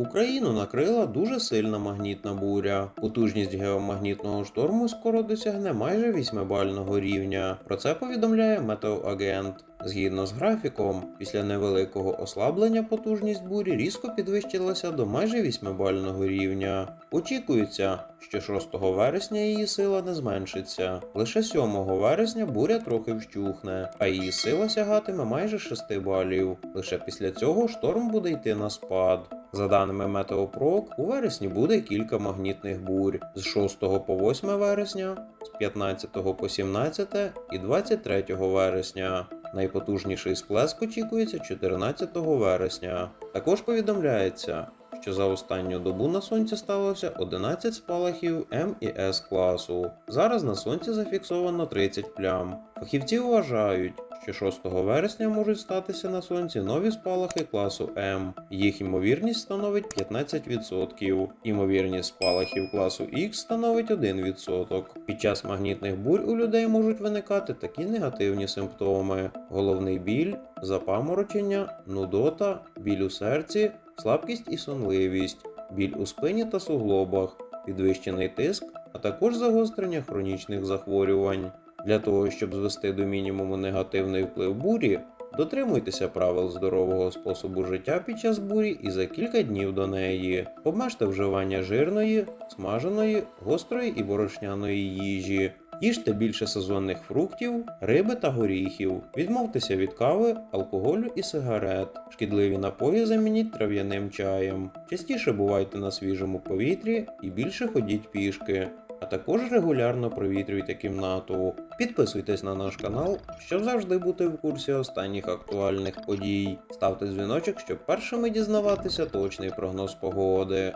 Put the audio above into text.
Україну накрила дуже сильна магнітна буря. Потужність геомагнітного шторму скоро досягне майже 8-бального рівня. Про це повідомляє Метеоагент. Згідно з графіком, після невеликого ослаблення потужність бурі різко підвищилася до майже 8-бального рівня. Очікується, що 6 вересня її сила не зменшиться. Лише 7 вересня буря трохи вщухне, а її сила сягатиме майже 6 балів. Лише після цього шторм буде йти на спад. За даними Метеопрок, у вересні буде кілька магнітних бурь з 6 по 8 вересня, з 15 по 17 і 23 вересня. Найпотужніший сплеск очікується 14 вересня. Також повідомляється, що за останню добу на сонці сталося 11 спалахів М і С класу. Зараз на сонці зафіксовано 30 плям. Фахівці вважають, що 6 вересня можуть статися на сонці нові спалахи класу М. Їх ймовірність становить 15%. Ймовірність спалахів класу Х становить 1%. Під час магнітних бурь у людей можуть виникати такі негативні симптоми: головний біль, запаморочення, нудота, біль у серці, слабкість і сонливість, біль у спині та суглобах, підвищений тиск, а також загострення хронічних захворювань. Для того, щоб звести до мінімуму негативний вплив бурі, дотримуйтеся правил здорового способу життя під час бурі і за кілька днів до неї. Обмежте вживання жирної, смаженої, гострої і борошняної їжі. Їжте більше сезонних фруктів, риби та горіхів. Відмовтеся від кави, алкоголю і сигарет. Шкідливі напої замініть трав'яним чаєм. Частіше бувайте на свіжому повітрі і більше ходіть пішки. А також регулярно провітрюйте кімнату. Підписуйтесь на наш канал, щоб завжди бути в курсі останніх актуальних подій. Ставте дзвіночок, щоб першими дізнаватися точний прогноз погоди.